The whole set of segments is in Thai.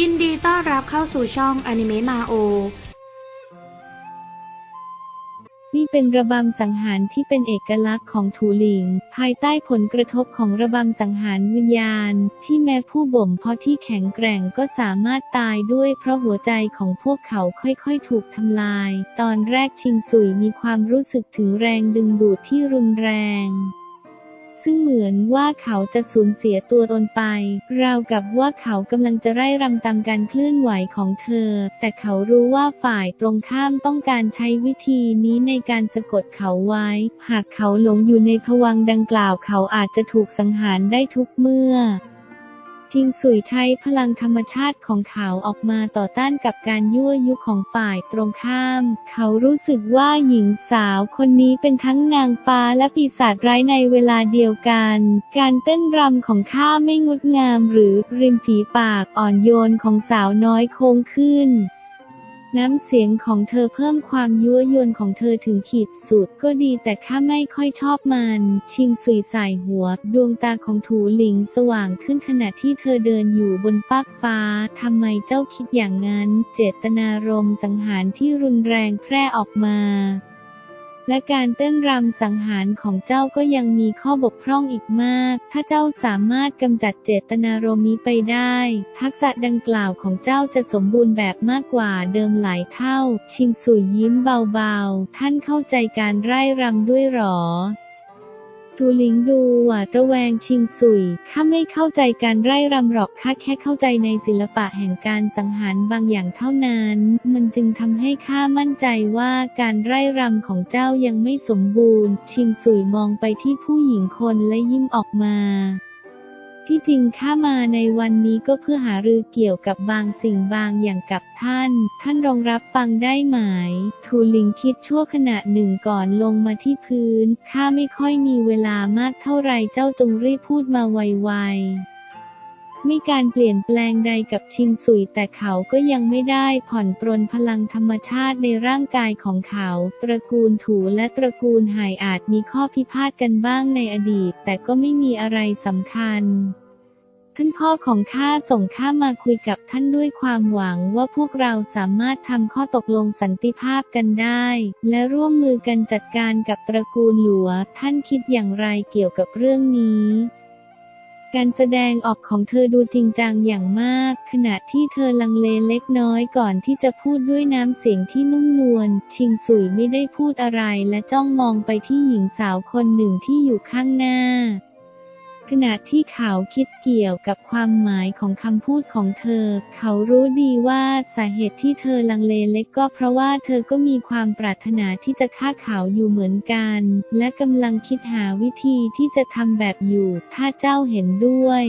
ยินดีต้อนรับเข้าสู่ช่องอนิเมะมาโอ นี่เป็นระบำสังหารที่เป็นเอกลักษณ์ของถูหลิง ภายใต้ผลกระทบของระบำสังหารวิญญาณ ที่แม้ผู้บ่มเพาะที่แข็งแกร่งก็สามารถตายด้วยเพราะหัวใจของพวกเขาค่อยๆถูกทำลาย ตอนแรกชิงสุยมีความรู้สึกถึงแรงดึงดูดที่รุนแรง ซึ่งเหมือนว่าเขาจะสูญเสียตัวตนไป ราวกับว่าเขากำลังจะไร่รำตามการเคลื่อนไหวของเธอ แต่เขารู้ว่าฝ่ายตรงข้ามต้องการใช้วิธีนี้ในการสะกดเขาไว้ หากเขาหลงอยู่ในภวังดังกล่าวเขาอาจจะถูกสังหารได้ทุกเมื่อ จิงสุยใช้พลังธรรมชาติของเขาออกมาต่อต้านกับการยั่วยุของฝ่ายตรงข้าม เขารู้สึกว่าหญิงสาวคนนี้เป็นทั้งนางฟ้าและปีศาจร้ายในเวลาเดียวกัน การเต้นรำของข้าไม่งดงามหรือริมฝีปากอ่อนโยนของสาวน้อยโค้งขึ้น น้ำเสียงของเธอเพิ่มความยั่วยวนของเธอถึงขีดสุดก็ดีแต่ข้าไม่ค่อยชอบมัน ชิงสุยใส่หัว ดวงตาของถูหลิงสว่างขึ้นขณะที่เธอเดินอยู่บนฟากฟ้าทำไมเจ้าคิดอย่างนั้น เจตนารมณ์สังหารที่รุนแรงแพร่ออกมา และการเต้นรำสังหารของเจ้าก็ยังมีข้อบกพร่องอีกมาก ถ้าเจ้าสามารถกำจัดเจตนารมณ์นี้ไปได้ ทักษะดังกล่าวของเจ้าจะสมบูรณ์แบบมากกว่าเดิมหลายเท่า ชิงสุยยิ้มเบาๆ ท่านเข้าใจการไร่รำด้วยหรอ ตูหลิงดูหวาดระแวงชิงสุย ข้าไม่เข้าใจการไร่รำหรอกข้าแค่เข้าใจในศิลปะแห่งการสังหารบางอย่างเท่านั้น มันจึงทำให้ข้ามั่นใจว่าการไร่รำของเจ้ายังไม่สมบูรณ์ ชิงสุยมองไปที่ผู้หญิงคนและยิ้มออกมา ที่จริงข้ามาในวันนี้ก็เพื่อหารือเกี่ยวกับบางสิ่งบางอย่างกับท่าน ท่านรองรับฟังได้ไหมทูลิงคิดชั่วขณะหนึ่งก่อนลงมาที่พื้น ข้าไม่ค่อยมีเวลามากเท่าไรเจ้าจงรีบพูดมาไวๆไม่การเปลี่ยนแปลงใดกับชิงสุยแต่เขาก็ยังไม่ได้ผ่อนปรนพลังธรรมชาติในร่างกายของเขา ตระกูลถูและตระกูลไหายอาจมีข้อพิพาทกันบ้างในอดีต แต่ก็ไม่มีอะไรสำคัญ ท่านพ่อของข้าส่งข้ามาคุยกับท่านด้วยความหวังว่าพวกเราสามารถทำข้อตกลงสันติภาพกันได้ และร่วมมือกันจัดการกับตระกูลหลัว ท่านคิดอย่างไรเกี่ยวกับเรื่องนี้การแสดงออกของเธอดูจริงจังอย่างมาก ขณะที่เธอลังเลเล็กน้อยก่อนที่จะพูดด้วยน้ำเสียงที่นุ่มนวล ชิงสุยไม่ได้พูดอะไรและจ้องมองไปที่หญิงสาวคนหนึ่งที่อยู่ข้างหน้า ขณะที่เขาคิดเกี่ยวกับความหมายของคำพูดของเธอ เขารู้ดีว่าสาเหตุที่เธอลังเลเล็กก็เพราะว่าเธอก็มีความปรารถนาที่จะฆ่าเขาอยู่เหมือนกัน และกำลังคิดหาวิธีที่จะทำแบบอยู่ ถ้าเจ้าเห็นด้วย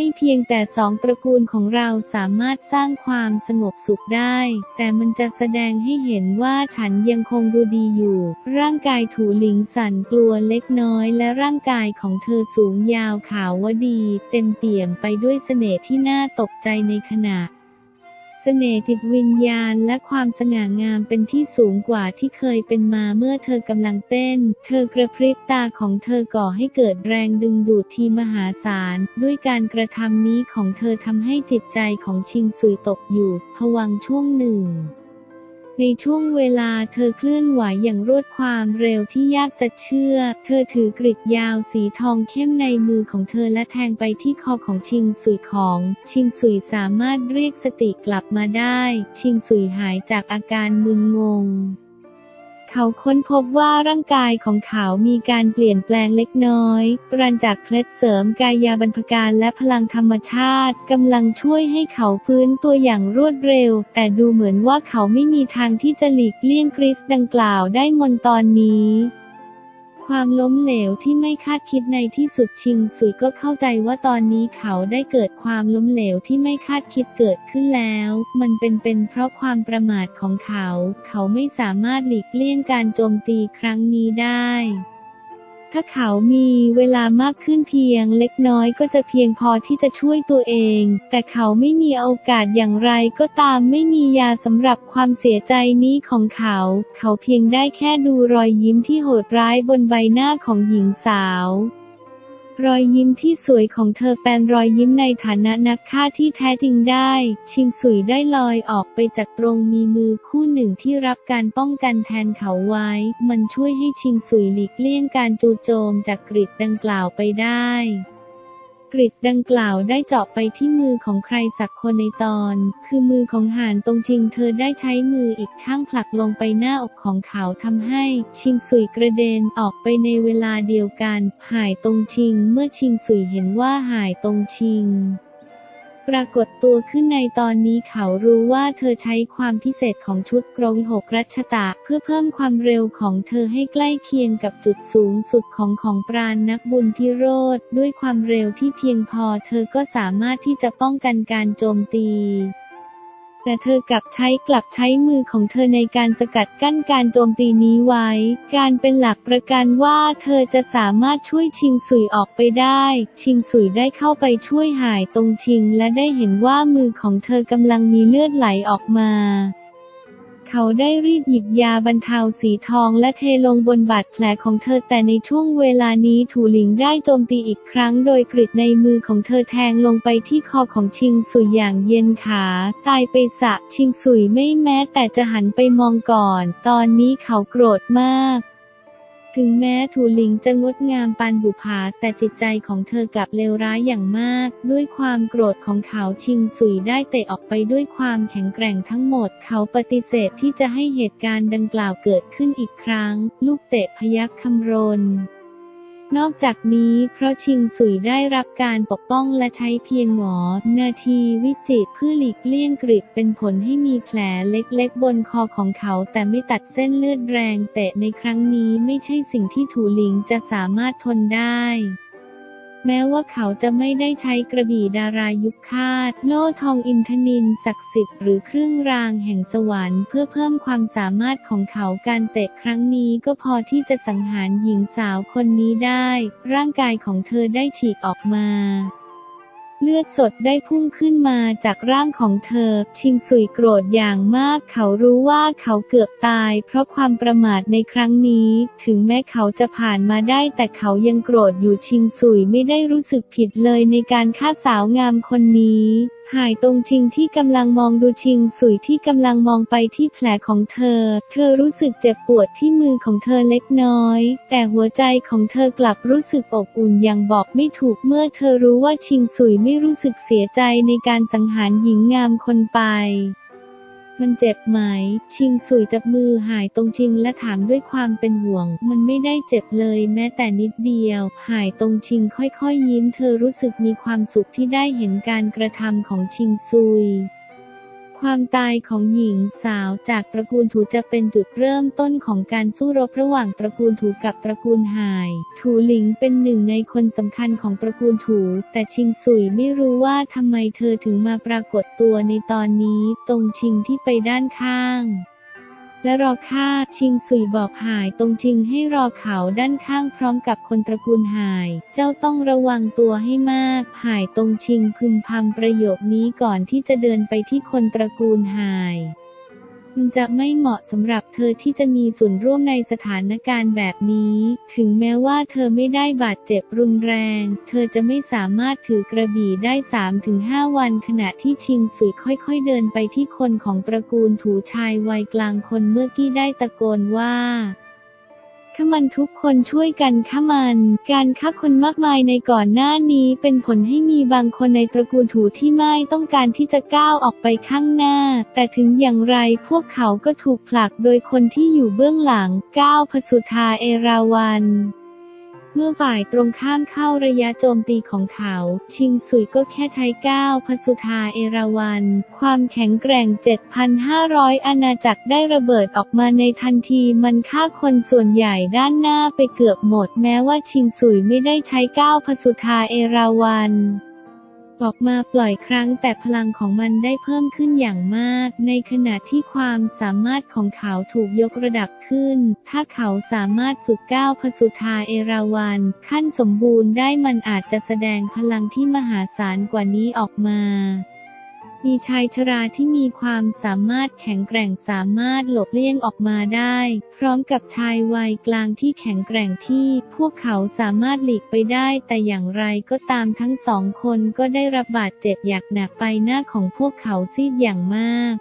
ไม่เพียงแต่สองตระกูลของเราสามารถสร้างความสงบสุขได้ แต่มันจะแสดงให้เห็นว่าฉันยังคงดูดีอยู่ ร่างกายถูหลิงสั่นกลัวเล็กน้อยและร่างกายของเธอสูงยาวขาววดี เต็มเปี่ยมไปด้วยเสน่ห์ที่น่าตกใจในขณะ น่ห์จิตวิญญาณและความสง่างามเป็นที่สูงกว่าที่เคยเป็นมาเมื่อเธอกำลังเต้น เธอกระพริบตาของเธอก่อให้เกิดแรงดึงดูดที่มหาศาล ด้วยการกระทำนี้ของเธอทำให้จิตใจของชิงซุยตกอยู่ผวังช่วงหนึ่ง ในช่วงเวลาเธอเคลื่อนไหวอย่างรวดความเร็วที่ยากจะเชื่อ เธอถือกริดยาวสีทองเข้มในมือของเธอและแทงไปที่คอของชิงสุยของ ชิงสุยสามารถเรียกสติกลับมาได้ ชิงสุยหายจากอาการมึนงง เขาค้นพบว่าร่างกายของเขามีการเปลี่ยนแปลงเล็กน้อย ปราณจากเคล็ดเสริมกายาบรรพการและพลังธรรมชาติกำลังช่วยให้เขาฟื้นตัวอย่างรวดเร็ว แต่ดูเหมือนว่าเขาไม่มีทางที่จะหลีกเลี่ยงคริสดังกล่าวได้มนตอนนี้ ความล้มเหลวที่ไม่คาดคิดในที่สุดชิงสุยก็เข้าใจว่าตอนนี้เขาได้เกิดความล้มเหลวที่ไม่คาดคิดเกิดขึ้นแล้ว มันเป็นเป็นเพราะความประมาทของเขา เขาไม่สามารถหลีกเลี่ยงการโจมตีครั้งนี้ได้ ถ้าเขามีเวลามากขึ้นเพียงเล็กน้อยก็จะเพียงพอที่จะช่วยตัวเอง แต่เขาไม่มีโอกาสอย่างไรก็ตามไม่มียาสำหรับความเสียใจนี้ของเขา เขาเพียงได้แค่ดูรอยยิ้มที่โหดร้ายบนใบหน้าของหญิงสาว รอยยิ้มที่สวยของเธอแปลนรอยยิ้มในฐานะนักฆ่าที่แท้จริงได้ ชิงสุยได้ลอยออกไปจากตรงมีมือคู่หนึ่งที่รับการป้องกันแทนเขาไว้ มันช่วยให้ชิงสุยหลีกเลี่ยงการจูโจมจากกริดดังกล่าวไปได้ กริดดังกล่าวได้เจาะไปที่มือของใครสักคนในตอน คือมือของหานตรงชิงเธอได้ใช้มืออีกข้างผลักลงไปหน้าอกของเขาทำให้ ชิงสุยกระเด็นออกไปในเวลาเดียวกัน หายตรงชิงเมื่อชิงสุยเห็นว่าหายตรงชิง ปรากฏตัวขึ้นในตอนนี้เขารู้ว่าเธอใช้ความพิเศษของชุดกรวิหกรัชตะ เพื่อเพิ่มความเร็วของเธอให้ใกล้เคียงกับจุดสูงสุดของของปราณนักบุญพิโรธด้วยความเร็วที่เพียงพอเธอก็สามารถที่จะป้องกันการโจมตี แต่เธอกลับใช้กลับใช้มือของเธอในการสกัดกั้นการโจมตีนี้ไว้ การเป็นหลักประกันว่าเธอจะสามารถช่วยชิงสุยออกไปได้ ชิงสุยได้เข้าไปช่วยหายตรงชิงและได้เห็นว่ามือของเธอกำลังมีเลือดไหลออกมา เขาได้รีบหยิบยาบรรเทาสีทองและเทลงบนบาดแผลของเธอแต่ในช่วงเวลานี้ถูหลิงได้โจมตีอีกครั้งโดยกริดในมือของเธอแทงลงไปที่คอของชิงสุยอย่างเย็นขา ตายไปสะชิงสุยไม่แม้แต่จะหันไปมองก่อน ตอนนี้เขาโกรธมาก ถึงแม้ถูหลิงจะงดงามปานบุภาแต่จิตใจของเธอกลับเลวร้ายอย่างมาก ด้วยความโกรธของเขาชิงสุยได้เตะออกไปด้วยความแข็งแกร่งทั้งหมด เขาปฏิเสธที่จะให้เหตุการณ์ดังกล่าวเกิดขึ้นอีกครั้ง ลูกเตะพยักคำรน นอกจากนี้เพราะชิงสุยได้รับการปกป้องและใช้เพียงหงอ นาทีวิจิตเพื่อหลีกเลี่ยงกริดเป็นผลให้มีแผลเล็กๆ บนคอของเขา แต่ไม่ตัดเส้นเลือดแรงเตะในครั้งนี้ไม่ใช่สิ่งที่ถูหลิงจะสามารถทนได้ แม้ว่าเขาจะไม่ได้ใช้กระบี่ดารายุคคาด โล่ทองอินทนินศักดิ์สิทธิ์หรือเครื่องรางแห่งสวรรค์เพื่อเพิ่มความสามารถของเขาการเตะครั้งนี้ก็พอที่จะสังหารหญิงสาวคนนี้ได้ ร่างกายของเธอได้ฉีกออกมา เลือดสดได้พุ่งขึ้นมาจากร่างของเธอ ชิงสุยโกรธอย่างมาก เขารู้ว่าเขาเกือบตาย เพราะความประมาทในครั้งนี้ ถึงแม้เขาจะผ่านมาได้ แต่เขายังโกรธอยู่ชิงสุยไม่ได้รู้สึกผิดเลยในการฆ่าสาวงามคนนี้หายตรงชิงที่กำลังมองดูชิงสุยที่กำลังมองไปที่แผลของเธอ เธอรู้สึกเจ็บปวดที่มือของเธอเล็กน้อย แต่หัวใจของเธอกลับรู้สึกอบอุ่นอย่างบอกไม่ถูกเมื่อเธอรู้ว่าชิงสุยไม่รู้สึกเสียใจในการสังหารหญิงงามคนไป มันเจ็บไหม ชิงสุยจับมือหายตรงชิงและถามด้วยความเป็นห่วง มันไม่ได้เจ็บเลยแม้แต่นิดเดียว หายตรงชิงค่อยๆยิ้มเธอรู้สึกมีความสุขที่ได้เห็นการกระทำของชิงซุย ความตายของหญิงสาวจากตระกูลถูจะเป็นจุดเริ่มต้นของการสู้รบระหว่างตระกูลถูกับตระกูลหาย ถูหลิงเป็นหนึ่งในคนสำคัญของตระกูลถู แต่ชิงสุยไม่รู้ว่าทำไมเธอถึงมาปรากฏตัวในตอนนี้ ตรงชิงที่ไปด้านข้าง และรอข้าชิงสุยบอกหายตรงชิงให้รอเขาด้านข้างพร้อมกับคนตระกูลหาย เจ้าต้องระวังตัวให้มาก หายตรงชิงพึมพำประโยคนี้ก่อนที่จะเดินไปที่คนตระกูลหาย จะไม่เหมาะสำหรับเธอที่จะมีส่วนร่วมในสถานการณ์แบบนี้ ถึงแม้ว่าเธอไม่ได้บาดเจ็บรุนแรง เธอจะไม่สามารถถือกระบี่ได้ 3-5 วัน ขณะที่ชิงสุยค่อยๆเดินไปที่คนของตระกูลถูชายวัยกลางคนเมื่อกี้ได้ตะโกนว่า ขมันทุกคนช่วยกันขมัน การฆ่าคนมากมายในก่อนหน้านี้เป็นผลให้มีบางคนในตระกูลถูที่ไม่ต้องการที่จะก้าวออกไปข้างหน้า แต่ถึงอย่างไรพวกเขาก็ถูกผลักโดยคนที่อยู่เบื้องหลังก้าวพสุธาเอราวัน เมื่อฝ่ายตรงข้ามเข้าระยะโจมตีของเขา ชิงสุยก็แค่ใช้ก้าวพสุธาเอราวัน ความแข็งแกร่ง 7,500 อาณาจักรได้ระเบิดออกมาในทันทีมันฆ่าคนส่วนใหญ่ด้านหน้าไปเกือบหมด แม้ว่าชิงสุยไม่ได้ใช้ก้าวพสุธาเอราวัน ออกมาปล่อยครั้งแต่พลังของมันได้เพิ่มขึ้นอย่างมาก ในขณะที่ความสามารถของเขาถูกยกระดับขึ้น ถ้าเขาสามารถฝึกก้าวพสุธาเอราวัน ขั้นสมบูรณ์ได้มันอาจจะแสดงพลังที่มหาศาลกว่านี้ออกมา มีชายชราที่มีความสามารถแข็งแกร่งสามารถหลบเลี่ยงออกมาได้ พร้อมกับชายวัยกลางที่แข็งแกร่งที่ พวกเขาสามารถหลีกไปได้ แต่อย่างไรก็ตามทั้งสองคนก็ได้รับบาดเจ็บอย่างหนักไปหน้าของพวกเขาซีดอย่างมาก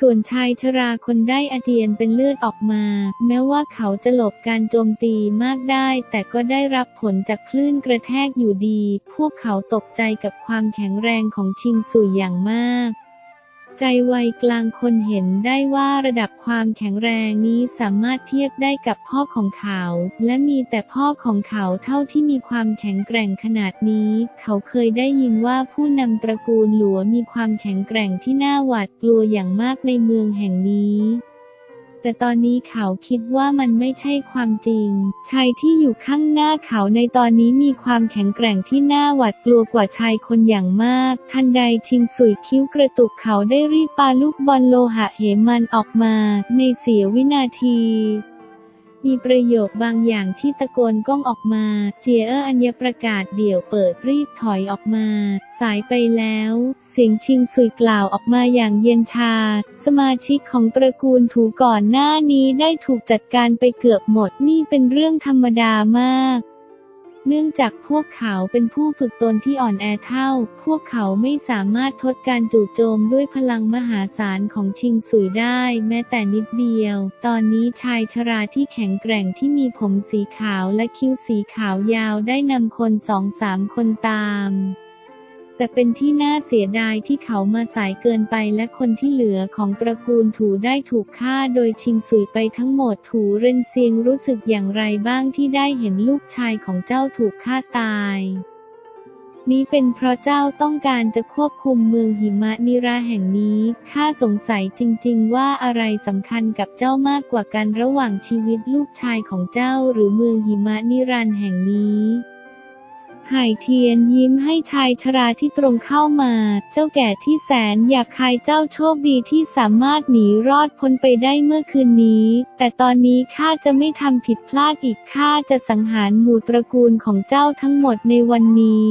ส่วนชายชราคนได้อาเจียนเป็นเลือดออกมา แม้ว่าเขาจะหลบการโจมตีมากได้ แต่ก็ได้รับผลจากคลื่นกระแทกอยู่ดี พวกเขาตกใจกับความแข็งแรงของชิงสุยอย่างมาก ใจวัยกลางคนเห็นได้ว่าระดับความแข็งแรงนี้สามารถเทียบได้กับพ่อของเขา และมีแต่พ่อของเขาเท่าที่มีความแข็งแกร่งขนาดนี้ เขาเคยได้ยินว่าผู้นำตระกูลหลัวมีความแข็งแกร่งที่น่าหวาดกลัวอย่างมากในเมืองแห่งนี้ แต่ตอนนี้เขาคิดว่ามันไม่ใช่ความจริง ชายที่อยู่ข้างหน้าเขาในตอนนี้มีความแข็งแกร่งที่น่าหวาดกลัวกว่าชายคนอย่างมาก ทันใดชิงสุยคิ้วกระตุกเขาได้รีบปาลูกบอลโลหะเหมันออกมา ในเสียวินาที มีประโยคบางอย่างที่ตะโกนก้องออกมา เจียเอออัญญประกาศเดี่ยวเปิดรีบถอยออกมา สายไปแล้ว เสียงชิงสุยกล่าวออกมาอย่างเย็นชา สมาชิกของตระกูลถูก่อนหน้านี้ได้ถูกจัดการไปเกือบหมดนี่เป็นเรื่องธรรมดามาก เนื่องจากพวกเขาเป็นผู้ฝึกตนที่อ่อนแอเท่า พวกเขาไม่สามารถทดการจู่โจมด้วยพลังมหาศาลของชิงสุยได้แม้แต่นิดเดียว ตอนนี้ชายชราที่แข็งแกร่งที่มีผมสีขาวและคิ้วสีขาวยาวได้นำคนสองสามคนตาม แต่เป็นที่น่าเสียดายที่เขามาสายเกินไปและคนที่เหลือของตระกูลถูได้ถูกฆ่าโดยชิงสุยไปทั้งหมดถูเรนเซียงรู้สึกอย่างไรบ้างที่ได้เห็นลูกชายของเจ้าถูกฆ่าตาย นี้เป็นเพราะเจ้าต้องการจะควบคุมเมืองหิมะนิราแห่งนี้ข้าสงสัยจริง ๆ ว่าอะไรสำคัญกับเจ้ามากกว่ากันระหว่างชีวิตลูกชายของเจ้าหรือเมืองหิมะนิรันแห่งนี้ หายเทียนยิ้มให้ชายชราที่ตรงเข้ามา เจ้าแก่ที่แสนอยากคายเจ้าโชคดีที่สามารถหนีรอดพ้นไปได้เมื่อคืนนี้ แต่ตอนนี้ข้าจะไม่ทำผิดพลาดอีกข้าจะสังหารหมู่ตระกูลของเจ้าทั้งหมดในวันนี้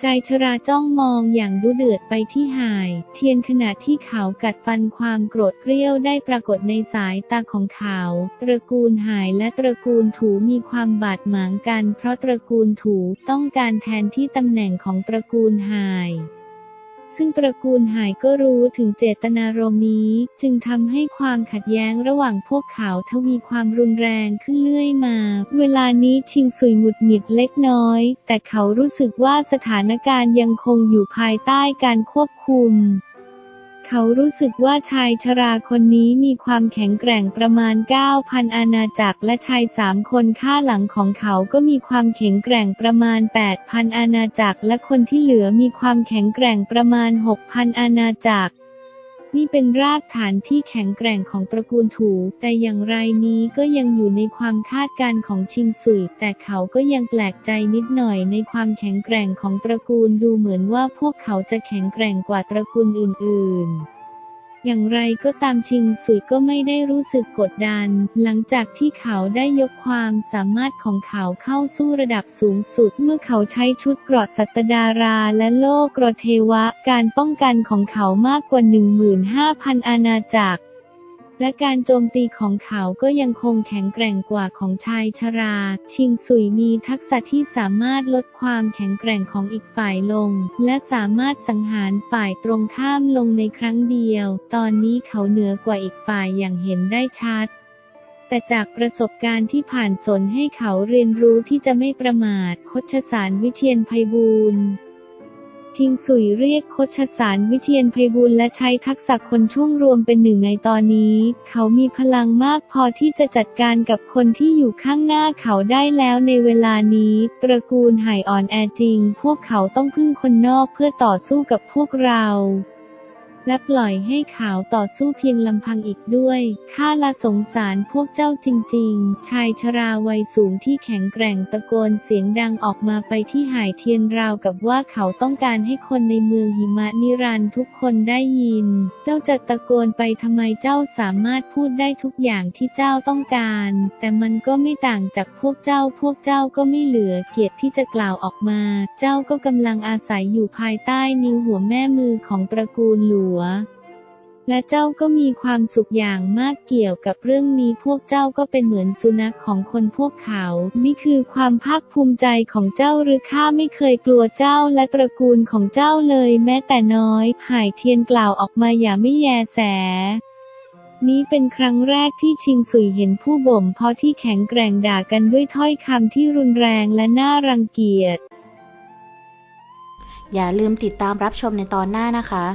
ใจชราจ้องมองอย่างดุเดือดไปที่หาย เทียนขณะที่เขากัดฟันความโกรธเกรี้ยวได้ปรากฏในสายตาของเขา ตระกูลหายและตระกูลถูมีความบาดหมางกัน เพราะตระกูลถูต้องการแทนที่ตำแหน่งของตระกูลหาย ซึ่งตระกูลหายก็รู้ถึงเจตนารมณ์นี้ จึงทำให้ความขัดแย้งระหว่างพวกเขาทวีความรุนแรงขึ้นเรื่อยมา เวลานี้ชิงสุยหงุดหงิดเล็กน้อย แต่เขารู้สึกว่าสถานการณ์ยังคงอยู่ภายใต้การควบคุม เขารู้สึกว่าชายชราคนนี้มีความแข็งแกร่งประมาณ 9,000 อาณาจักรและชายสามคนข้าหลังของเขาก็มีความแข็งแกร่งประมาณ 8,000 อาณาจักรและคนที่เหลือมีความแข็งแกร่งประมาณ 6,000 อาณาจักร นี่เป็นรากฐานที่แข็งแกร่งของตระกูลถู แต่อย่างไรนี้ก็ยังอยู่ในความคาดการณ์ของชิงสุย แต่เขาก็ยังแปลกใจนิดหน่อยในความแข็งแกร่งของตระกูลดูเหมือนว่าพวกเขาจะแข็งแกร่งกว่าตระกูลอื่น ๆ อย่างไรก็ตามชิงสุยก็ไม่ได้รู้สึกกดดัน หลังจากที่เขาได้ยกความสามารถของเขาเข้าสู้ระดับสูงสุด เมื่อเขาใช้ชุดเกราะสัตดาราและโลกกรเทวะ การป้องกันของเขามากกว่า 15,000 อาณาจักร และการโจมตีของเขาก็ยังคงแข็งแกร่งกว่าของชายชรา ชิงสุยมีทักษะที่สามารถลดความแข็งแกร่งของอีกฝ่ายลง และสามารถสังหารฝ่ายตรงข้ามลงในครั้งเดียว ตอนนี้เขาเหนือกว่าอีกฝ่ายอย่างเห็นได้ชัดแต่จากประสบการณ์ที่ผ่านสนให้เขาเรียนรู้ที่จะไม่ประมาท คชสารวิเชียนไพบูลย์ ทิงสุยเรียกโคชสารวิเทียนไพบุญและใช้ทักษะคนช่วงรวมเป็นหนึ่งในตอนนี้ เขามีพลังมากพอที่จะจัดการกับคนที่อยู่ข้างหน้าเขาได้แล้วในเวลานี้ ตระกูลหายอ่อนแอจริง พวกเขาต้องพึ่งคนนอกเพื่อต่อสู้กับพวกเรา และปล่อยให้ขาวต่อสู้เพียงลำพังอีกด้วย ข้าละสงสารพวกเจ้าจริง ๆ ชายชราวัยสูงที่แข็งแกร่งตะโกนเสียงดังออกมาไปที่หายเทียนราวกับว่าเขาต้องการให้คนในเมืองหิมะนิรันทุกคนได้ยิน เจ้าจะตะโกนไปทำไมเจ้าสามารถพูดได้ทุกอย่างที่เจ้าต้องการ แต่มันก็ไม่ต่างจากพวกเจ้า พวกเจ้าก็ไม่เหลือเกียรติที่จะกล่าวออกมา เจ้าก็กำลังอาศัยอยู่ภายใต้นิ้วหัวแม่มือของตระกูลหลวและเจ้าก็มีความสุขอย่างมากเกี่ยวกับเรื่องนี้พวกเจ้าก็เป็นเหมือนสุนัขของคนพวกเขา นี่คือความภาคภูมิใจของเจ้าหรือข้าไม่เคยกลัวเจ้าและตระกูลของเจ้าเลยแม้แต่น้อย หายเทียนกล่าวออกมาอย่าไม่แยแสนี้เป็นครั้งแรกที่ชิงสุยเห็นผู้บ่มเพาะที่แข็งแกร่งด่ากันด้วยถ้อยคำที่รุนแรงและน่ารังเกียจ อย่าลืมติดตามรับชมในตอนหน้านะคะ